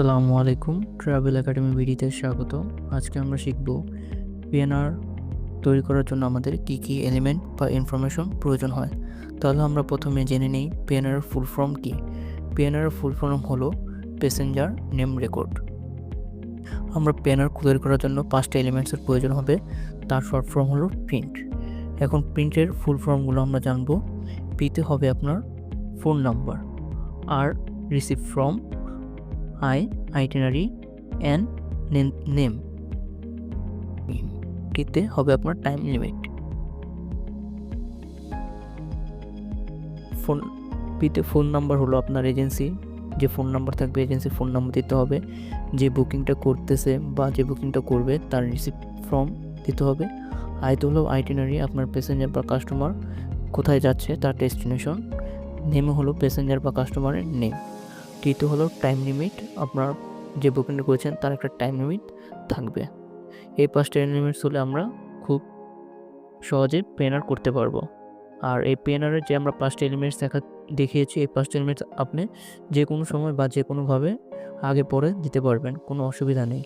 আসসালামু আলাইকুম travel academy বিডিতে স্বাগত। আজকে আমরা শিখব পিএনআর তৈরি করার জন্য আমাদের কী কী এলিমেন্ট বা ইনফরমেশন প্রয়োজন হয়। তাহলে আমরা প্রথমে জেনে নিই পিএনআর ফুল ফর্ম কী। পিএনআর ফুল ফর্ম হলো প্যাসেঞ্জার নেম রেকর্ড আমরা পিএনআর তৈরি করার জন্য পাঁচটা এলিমেন্টসের প্রয়োজন হবে, তার শর্ট ফর্ম হলো প্রিন্ট এখন প্রিন্টের ফুল ফর্মগুলো আমরা জানব। পিতে হবে আপনার phone number R receive from I itinerary and name টিতে হবে আপনার টাইম লিমিট ফোন পিতে ফোন নাম্বার হলো আপনার এজেন্সি যে ফোন নাম্বার থাকবে এজেন্সির ফোন নাম্বার দিতে হবে। যে বুকিংটা করতেছে বা যে বুকিংটা করবে, তার রিসিভ ফর্ম দিতে হবে। আইতে হলো আইটেনারি আপনার প্যাসেঞ্জার বা কাস্টমার কোথায় যাচ্ছে, তার ডেস্টিনেশন নেমে হলো প্যাসেঞ্জার বা কাস্টমারের নেম টিতে হলো টাইম লিমিট আপনার যে বুকিংটা করেছেন তার একটা টাইম লিমিট থাকবে। এই পাঁচটা লিমিটস হলে আমরা খুব সহজে পেনার করতে পারব। আর এই পেনারের যে আমরা পাঁচটা এলিমেন্টস দেখা, দেখিয়েছি, এই পাঁচটা এলিমেন্টস আপনি যে কোনো সময় বা যে কোনোভাবে আগে পরে দিতে পারবেন, কোনো অসুবিধা নেই।